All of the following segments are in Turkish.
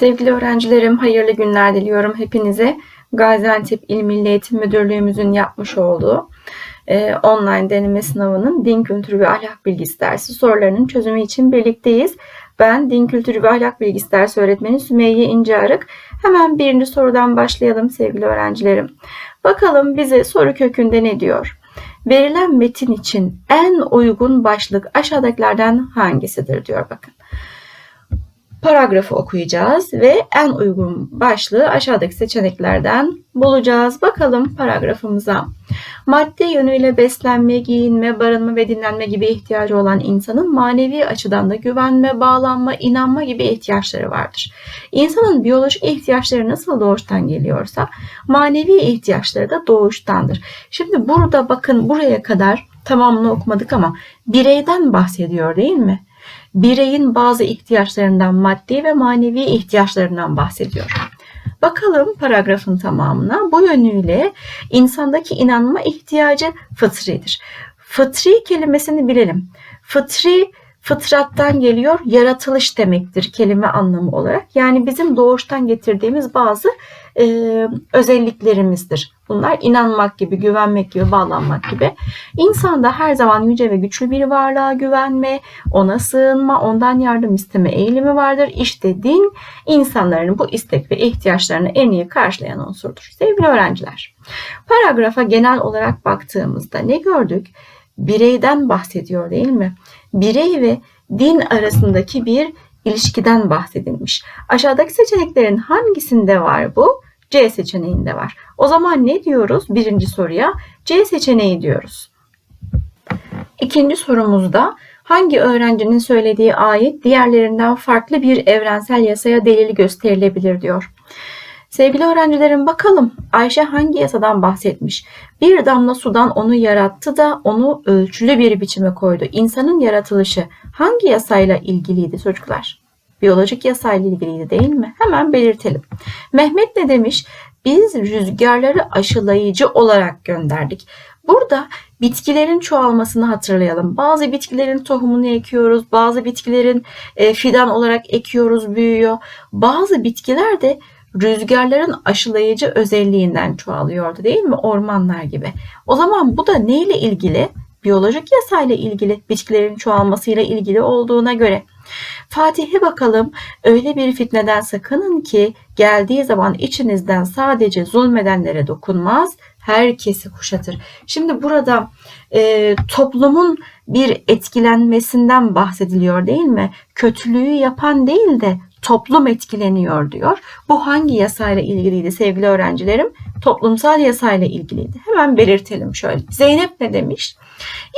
Sevgili öğrencilerim, hayırlı günler diliyorum hepinize. Gaziantep İl Milli Eğitim Müdürlüğümüzün yapmış olduğu e, online deneme sınavının din kültürü ve ahlak bilgisi dersi sorularının çözümü için birlikteyiz. Ben din kültürü ve ahlak bilgisi dersi öğretmeni Sümeyye İncearık. Hemen birinci sorudan başlayalım sevgili öğrencilerim. Bakalım bize soru kökünde ne diyor? Verilen metin için en uygun başlık aşağıdakilerden hangisidir diyor bakın paragrafı okuyacağız ve en uygun başlığı aşağıdaki seçeneklerden bulacağız. Bakalım paragrafımıza. Madde yönüyle beslenme, giyinme, barınma ve dinlenme gibi ihtiyacı olan insanın manevi açıdan da güvenme, bağlanma, inanma gibi ihtiyaçları vardır. İnsanın biyolojik ihtiyaçları nasıl doğuştan geliyorsa manevi ihtiyaçları da doğuştandır. Şimdi burada bakın buraya kadar tamamını okumadık ama bireyden bahsediyor değil mi? Bireyin bazı ihtiyaçlarından maddi ve manevi ihtiyaçlarından bahsediyor. Bakalım paragrafın tamamına. Bu yönüyle insandaki inanma ihtiyacı fıtridir. Fıtri kelimesini bilelim. Fıtri fıtrattan geliyor, yaratılış demektir kelime anlamı olarak. Yani bizim doğuştan getirdiğimiz bazı e, özelliklerimizdir. Bunlar inanmak gibi, güvenmek gibi, bağlanmak gibi. İnsanda her zaman yüce ve güçlü bir varlığa güvenme, ona sığınma, ondan yardım isteme eğilimi vardır. İşte din insanların bu istek ve ihtiyaçlarını en iyi karşılayan unsurdur. Sevgili öğrenciler, paragrafa genel olarak baktığımızda ne gördük? Bireyden bahsediyor değil mi? Birey ve din arasındaki bir ilişkiden bahsedilmiş. Aşağıdaki seçeneklerin hangisinde var bu? C seçeneğinde var. O zaman ne diyoruz birinci soruya? C seçeneği diyoruz. İkinci sorumuzda hangi öğrencinin söylediği ayet diğerlerinden farklı bir evrensel yasaya delil gösterilebilir diyor. Sevgili öğrencilerim bakalım Ayşe hangi yasadan bahsetmiş? Bir damla sudan onu yarattı da onu ölçülü bir biçime koydu. İnsanın yaratılışı hangi yasayla ilgiliydi çocuklar? Biyolojik yasayla ilgiliydi değil mi? Hemen belirtelim. Mehmet ne demiş? Biz rüzgarları aşılayıcı olarak gönderdik. Burada bitkilerin çoğalmasını hatırlayalım. Bazı bitkilerin tohumunu ekiyoruz, bazı bitkilerin e, fidan olarak ekiyoruz, büyüyor. Bazı bitkiler de rüzgarların aşılayıcı özelliğinden çoğalıyordu değil mi? Ormanlar gibi. O zaman bu da neyle ilgili? Biyolojik yasayla ilgili, bitkilerin çoğalmasıyla ilgili olduğuna göre. Fatih'e bakalım. Öyle bir fitneden sakının ki geldiği zaman içinizden sadece zulmedenlere dokunmaz, herkesi kuşatır. Şimdi burada e, toplumun bir etkilenmesinden bahsediliyor değil mi? Kötülüğü yapan değil de toplum etkileniyor diyor. Bu hangi yasayla ilgiliydi sevgili öğrencilerim? Toplumsal yasayla ilgiliydi. Hemen belirtelim şöyle. Zeynep ne demiş?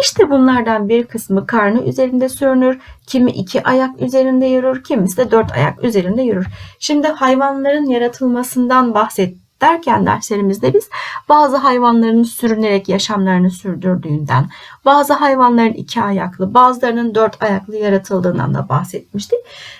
İşte bunlardan bir kısmı karnı üzerinde sürünür, kimi iki ayak üzerinde yürür, kimisi de dört ayak üzerinde yürür. Şimdi hayvanların yaratılmasından bahset derken derslerimizde biz bazı hayvanların sürünerek yaşamlarını sürdürdüğünden, bazı hayvanların iki ayaklı, bazılarının dört ayaklı yaratıldığından da bahsetmiştik.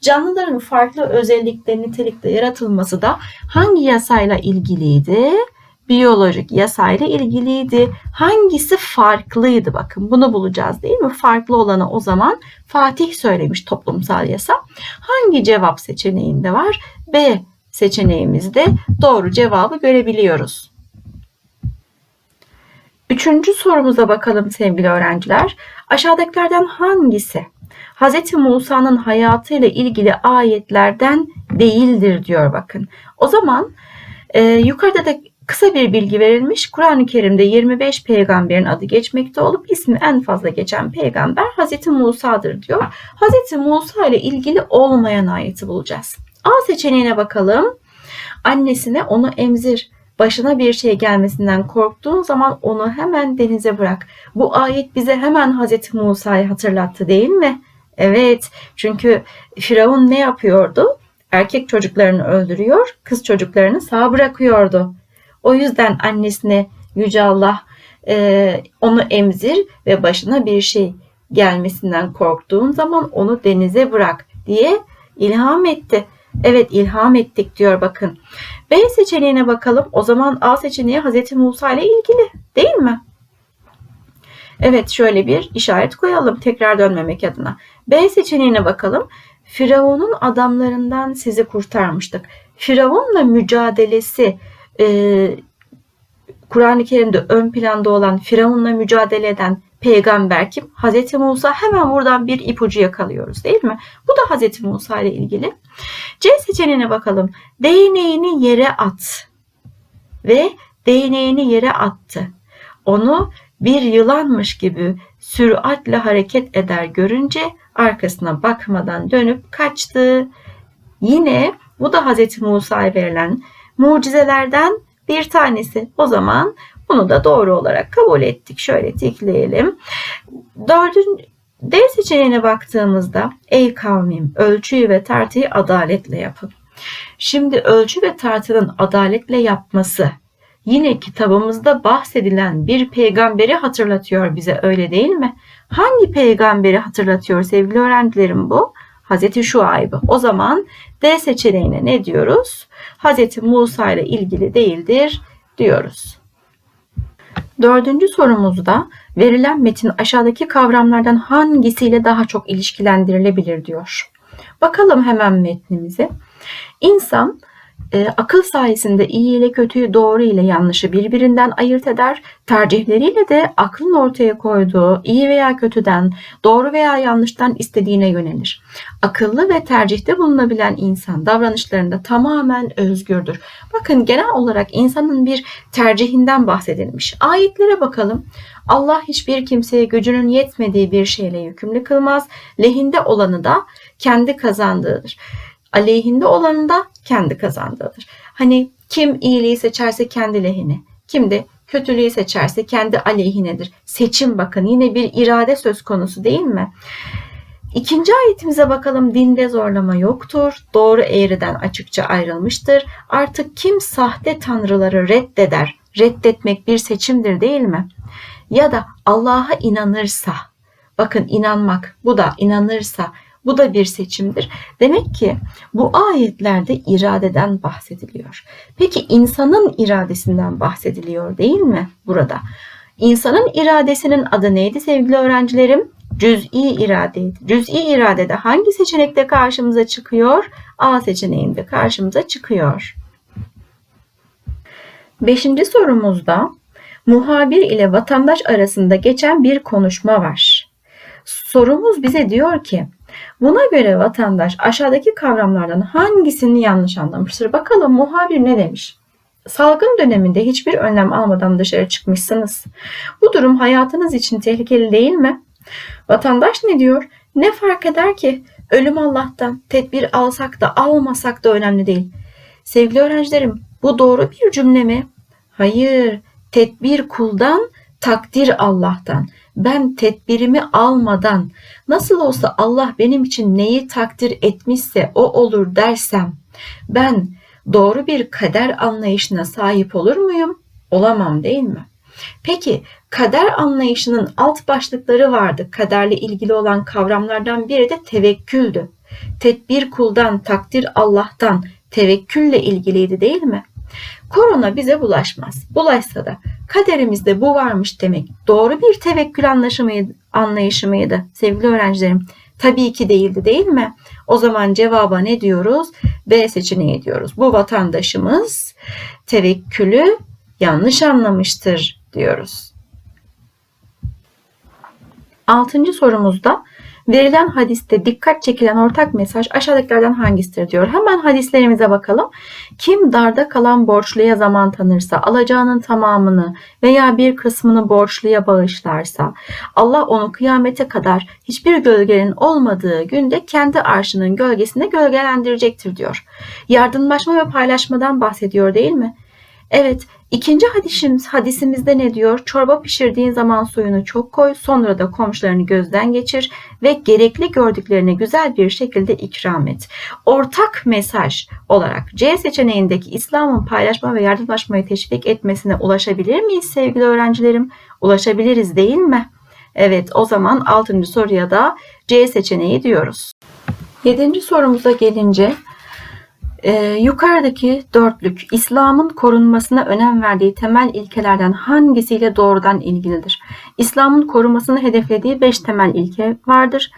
Canlıların farklı özellikle, nitelikte yaratılması da hangi yasayla ilgiliydi? biyolojik yasayla ilgiliydi. Hangisi farklıydı bakın bunu bulacağız değil mi? Farklı olanı o zaman Fatih söylemiş toplumsal yasa. Hangi cevap seçeneğinde var? B seçeneğimizde doğru cevabı görebiliyoruz. Üçüncü sorumuza bakalım sevgili öğrenciler. Aşağıdakilerden hangisi Hz. Musa'nın hayatıyla ilgili ayetlerden değildir diyor bakın. O zaman e, yukarıda da kısa bir bilgi verilmiş. Kur'an-ı Kerim'de 25 peygamberin adı geçmekte olup ismi en fazla geçen peygamber Hz. Musa'dır diyor. Hz. Musa ile ilgili olmayan ayeti bulacağız. A seçeneğine bakalım. Annesine onu emzir. Başına bir şey gelmesinden korktuğun zaman onu hemen denize bırak. Bu ayet bize hemen Hz. Musa'yı hatırlattı değil mi? Evet çünkü Firavun ne yapıyordu? Erkek çocuklarını öldürüyor, kız çocuklarını sağ bırakıyordu. O yüzden annesine Yüce Allah e, onu emzir ve başına bir şey gelmesinden korktuğun zaman onu denize bırak diye ilham etti. Evet ilham ettik diyor bakın. B seçeneğine bakalım. O zaman A seçeneği Hz. Musa ile ilgili değil mi? Evet şöyle bir işaret koyalım tekrar dönmemek adına. B seçeneğine bakalım. Firavun'un adamlarından sizi kurtarmıştık. Firavun'la mücadelesi e, Kur'an-ı Kerim'de ön planda olan Firavun'la mücadele eden peygamber kim? Hazreti Musa hemen buradan bir ipucu yakalıyoruz değil mi? Bu da Hazreti Musa ile ilgili. C seçeneğine bakalım. Değneğini yere at ve değneğini yere attı. Onu bir yılanmış gibi süratle hareket eder görünce arkasına bakmadan dönüp kaçtı. Yine bu da Hz. Musa'ya verilen mucizelerden bir tanesi. O zaman bunu da doğru olarak kabul ettik. Şöyle tikleyelim. Dördüncü D seçeneğine baktığımızda ey kavmim ölçüyü ve tartıyı adaletle yapın. Şimdi ölçü ve tartının adaletle yapması yine kitabımızda bahsedilen bir peygamberi hatırlatıyor bize öyle değil mi? Hangi peygamberi hatırlatıyor sevgili öğrencilerim bu? Hazreti Şuayb'ı. O zaman D seçeneğine ne diyoruz? Hazreti Musa ile ilgili değildir diyoruz. Dördüncü sorumuzda verilen metin aşağıdaki kavramlardan hangisiyle daha çok ilişkilendirilebilir diyor. Bakalım hemen metnimize. İnsan e, akıl sayesinde iyi ile kötüyü, doğru ile yanlışı birbirinden ayırt eder. Tercihleriyle de aklın ortaya koyduğu iyi veya kötüden, doğru veya yanlıştan istediğine yönelir. Akıllı ve tercihte bulunabilen insan davranışlarında tamamen özgürdür. Bakın genel olarak insanın bir tercihinden bahsedilmiş. Ayetlere bakalım. Allah hiçbir kimseye gücünün yetmediği bir şeyle yükümlü kılmaz. Lehinde olanı da kendi kazandığıdır aleyhinde olanı da kendi kazandığıdır. Hani kim iyiliği seçerse kendi lehine, kim de kötülüğü seçerse kendi aleyhinedir. Seçim bakın yine bir irade söz konusu değil mi? İkinci ayetimize bakalım. Dinde zorlama yoktur. Doğru eğriden açıkça ayrılmıştır. Artık kim sahte tanrıları reddeder? Reddetmek bir seçimdir değil mi? Ya da Allah'a inanırsa, bakın inanmak bu da inanırsa bu da bir seçimdir. Demek ki bu ayetlerde iradeden bahsediliyor. Peki insanın iradesinden bahsediliyor değil mi burada? İnsanın iradesinin adı neydi sevgili öğrencilerim? Cüz'i iradeydi. Cüz'i iradede hangi seçenekte karşımıza çıkıyor? A seçeneğinde karşımıza çıkıyor. Beşinci sorumuzda muhabir ile vatandaş arasında geçen bir konuşma var. Sorumuz bize diyor ki Buna göre vatandaş aşağıdaki kavramlardan hangisini yanlış anlamıştır? Bakalım muhabir ne demiş? Salgın döneminde hiçbir önlem almadan dışarı çıkmışsınız. Bu durum hayatınız için tehlikeli değil mi? Vatandaş ne diyor? Ne fark eder ki? Ölüm Allah'tan. Tedbir alsak da almasak da önemli değil. Sevgili öğrencilerim, bu doğru bir cümle mi? Hayır. Tedbir kuldan, takdir Allah'tan ben tedbirimi almadan nasıl olsa Allah benim için neyi takdir etmişse o olur dersem ben doğru bir kader anlayışına sahip olur muyum? Olamam değil mi? Peki kader anlayışının alt başlıkları vardı. Kaderle ilgili olan kavramlardan biri de tevekküldü. Tedbir kuldan, takdir Allah'tan tevekkülle ilgiliydi değil mi? Korona bize bulaşmaz. Bulaşsa da kaderimizde bu varmış demek doğru bir tevekkül anlaşımıydı, anlayışı mıydı sevgili öğrencilerim? Tabii ki değildi değil mi? O zaman cevaba ne diyoruz? B seçeneği diyoruz. Bu vatandaşımız tevekkülü yanlış anlamıştır diyoruz. Altıncı sorumuzda Verilen hadiste dikkat çekilen ortak mesaj aşağıdakilerden hangisidir diyor. Hemen hadislerimize bakalım. Kim darda kalan borçluya zaman tanırsa, alacağının tamamını veya bir kısmını borçluya bağışlarsa, Allah onu kıyamete kadar hiçbir gölgenin olmadığı günde kendi arşının gölgesinde gölgelendirecektir diyor. Yardımlaşma ve paylaşmadan bahsediyor değil mi? Evet, ikinci hadisimiz, hadisimizde ne diyor? Çorba pişirdiğin zaman suyunu çok koy, sonra da komşularını gözden geçir ve gerekli gördüklerine güzel bir şekilde ikram et. Ortak mesaj olarak C seçeneğindeki İslam'ın paylaşma ve yardımlaşmayı teşvik etmesine ulaşabilir miyiz sevgili öğrencilerim? Ulaşabiliriz değil mi? Evet, o zaman 6. soruya da C seçeneği diyoruz. 7. sorumuza gelince Ee, yukarıdaki dörtlük İslam'ın korunmasına önem verdiği temel ilkelerden hangisiyle doğrudan ilgilidir? İslam'ın korunmasını hedeflediği beş temel ilke vardır.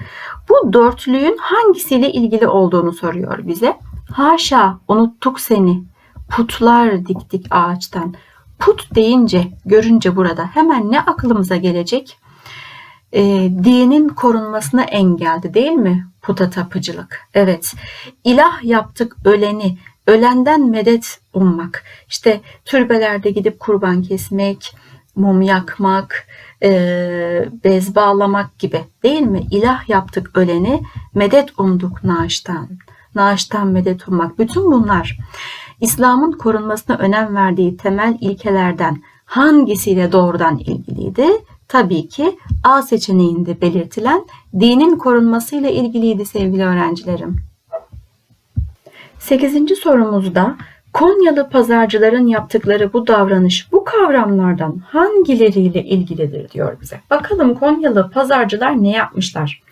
Bu dörtlüğün hangisiyle ilgili olduğunu soruyor bize. Haşa unuttuk seni. Putlar diktik ağaçtan. Put deyince, görünce burada hemen ne aklımıza gelecek? E, dinin korunmasına engeldi değil mi? Puta tapıcılık. Evet. İlah yaptık öleni, ölenden medet ummak. İşte türbelerde gidip kurban kesmek, mum yakmak, e, bez bağlamak gibi değil mi? İlah yaptık öleni, medet umduk naaştan. Naaştan medet ummak. Bütün bunlar İslam'ın korunmasına önem verdiği temel ilkelerden hangisiyle doğrudan ilgiliydi? Tabii ki A seçeneğinde belirtilen dinin korunmasıyla ilgiliydi sevgili öğrencilerim. 8. sorumuzda Konyalı pazarcıların yaptıkları bu davranış bu kavramlardan hangileriyle ilgilidir diyor bize. Bakalım Konyalı pazarcılar ne yapmışlar?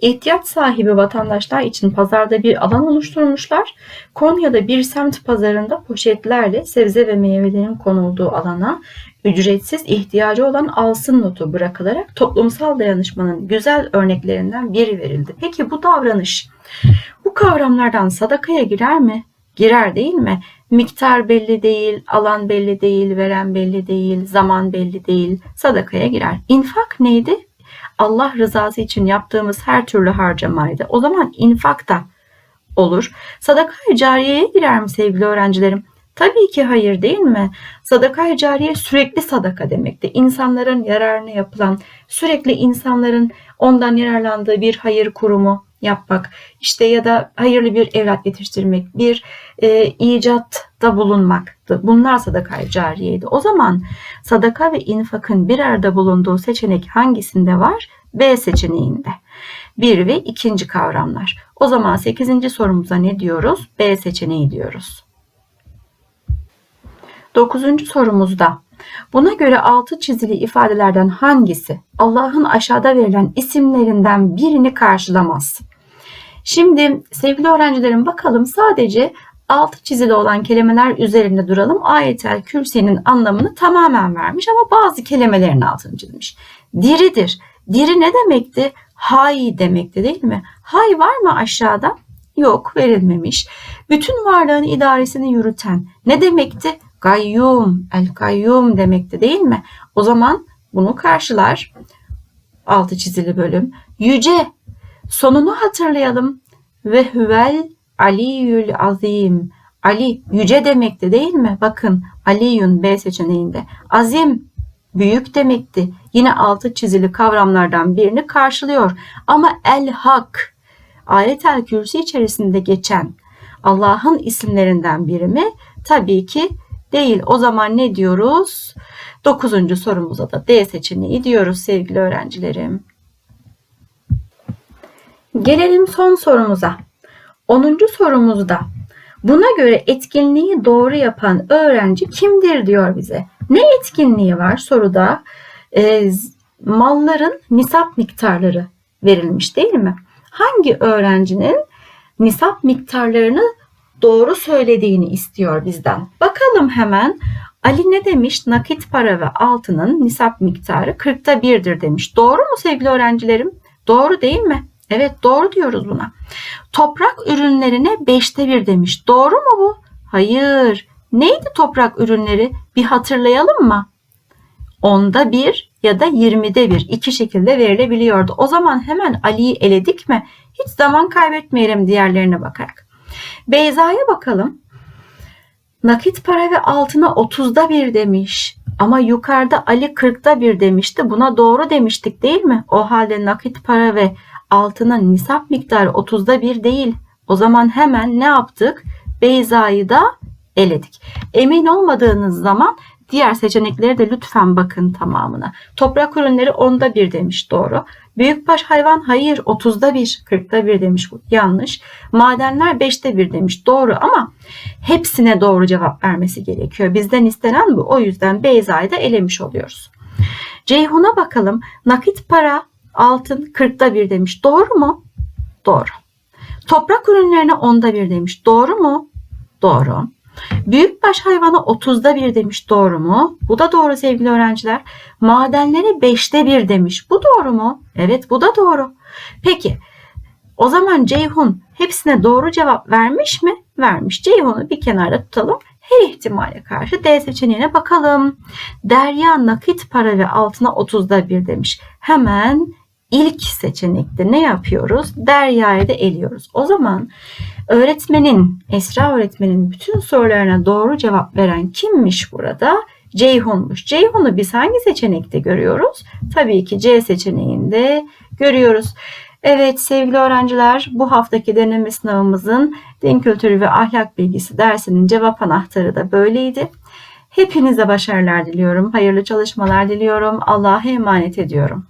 İhtiyaç sahibi vatandaşlar için pazarda bir alan oluşturmuşlar. Konya'da bir semt pazarında poşetlerle sebze ve meyvelerin konulduğu alana ücretsiz ihtiyacı olan alsın notu bırakılarak toplumsal dayanışmanın güzel örneklerinden biri verildi. Peki bu davranış bu kavramlardan sadakaya girer mi? Girer değil mi? Miktar belli değil, alan belli değil, veren belli değil, zaman belli değil. Sadakaya girer. İnfak neydi? Allah rızası için yaptığımız her türlü harcamaydı. O zaman infak da olur. Sadaka cariyeye girer mi sevgili öğrencilerim? Tabii ki hayır değil mi? Sadaka cariye sürekli sadaka demekti. İnsanların yararına yapılan, sürekli insanların ondan yararlandığı bir hayır kurumu yapmak, işte ya da hayırlı bir evlat yetiştirmek, bir e, icatta bulunmaktı. Bunlar sadaka cariyeydi. O zaman sadaka ve infakın bir arada bulunduğu seçenek hangisinde var? B seçeneğinde. Bir ve ikinci kavramlar. O zaman 8. sorumuza ne diyoruz? B seçeneği diyoruz. Dokuzuncu sorumuzda buna göre altı çizili ifadelerden hangisi Allah'ın aşağıda verilen isimlerinden birini karşılamaz? Şimdi sevgili öğrencilerim bakalım sadece altı çizili olan kelimeler üzerinde duralım. Ayetel kürsiyenin anlamını tamamen vermiş ama bazı kelimelerin altını çizmiş. Diridir. Diri ne demekti? Hay demekti değil mi? Hay var mı aşağıda? Yok verilmemiş. Bütün varlığın idaresini yürüten ne demekti? Gayyum, el kayyum demekti değil mi? O zaman bunu karşılar. Altı çizili bölüm. Yüce. Sonunu hatırlayalım. Ve hüvel aliyül azim. Ali yüce demekti değil mi? Bakın aliyun B seçeneğinde. Azim büyük demekti. Yine altı çizili kavramlardan birini karşılıyor. Ama el hak ayet el kürsi içerisinde geçen Allah'ın isimlerinden biri mi? Tabii ki değil. O zaman ne diyoruz? Dokuzuncu sorumuza da D seçeneği diyoruz sevgili öğrencilerim. Gelelim son sorumuza. Onuncu sorumuzda buna göre etkinliği doğru yapan öğrenci kimdir diyor bize. Ne etkinliği var soruda? E, malların nisap miktarları verilmiş değil mi? Hangi öğrencinin nisap miktarlarını doğru söylediğini istiyor bizden. Bakalım hemen Ali ne demiş? Nakit para ve altının nisap miktarı 40'ta birdir demiş. Doğru mu sevgili öğrencilerim? Doğru değil mi? Evet doğru diyoruz buna. Toprak ürünlerine 5'te 1 demiş. Doğru mu bu? Hayır. Neydi toprak ürünleri? Bir hatırlayalım mı? Onda bir ya da 20'de bir iki şekilde verilebiliyordu. O zaman hemen Ali'yi eledik mi? Hiç zaman kaybetmeyelim diğerlerine bakarak. Beyza'ya bakalım. Nakit para ve altına 30'da bir demiş. Ama yukarıda Ali 40'da bir demişti. Buna doğru demiştik değil mi? O halde nakit para ve altının nisap miktarı 30'da bir değil. O zaman hemen ne yaptık? Beyza'yı da eledik. Emin olmadığınız zaman diğer seçenekleri de lütfen bakın tamamına. Toprak ürünleri onda bir demiş doğru. Büyükbaş hayvan hayır 30'da bir 40'da bir demiş bu yanlış. Madenler 5'te bir demiş doğru ama hepsine doğru cevap vermesi gerekiyor. Bizden istenen bu. O yüzden Beyza'yı da elemiş oluyoruz. Ceyhun'a bakalım. Nakit para altın 40'da bir demiş. Doğru mu? Doğru. Toprak ürünlerine onda bir demiş. Doğru mu? Doğru. Büyükbaş hayvana 30'da 1 demiş. Doğru mu? Bu da doğru sevgili öğrenciler. Madenlere 5'te 1 demiş. Bu doğru mu? Evet bu da doğru. Peki o zaman Ceyhun hepsine doğru cevap vermiş mi? Vermiş. Ceyhun'u bir kenarda tutalım. Her ihtimale karşı D seçeneğine bakalım. Derya nakit para ve altına 30'da 1 demiş. Hemen ilk seçenekte ne yapıyoruz? Derya'yı eliyoruz. O zaman öğretmenin, Esra öğretmenin bütün sorularına doğru cevap veren kimmiş burada? Ceyhun'muş. Ceyhun'u biz hangi seçenekte görüyoruz? Tabii ki C seçeneğinde görüyoruz. Evet sevgili öğrenciler bu haftaki deneme sınavımızın din kültürü ve ahlak bilgisi dersinin cevap anahtarı da böyleydi. Hepinize başarılar diliyorum. Hayırlı çalışmalar diliyorum. Allah'a emanet ediyorum.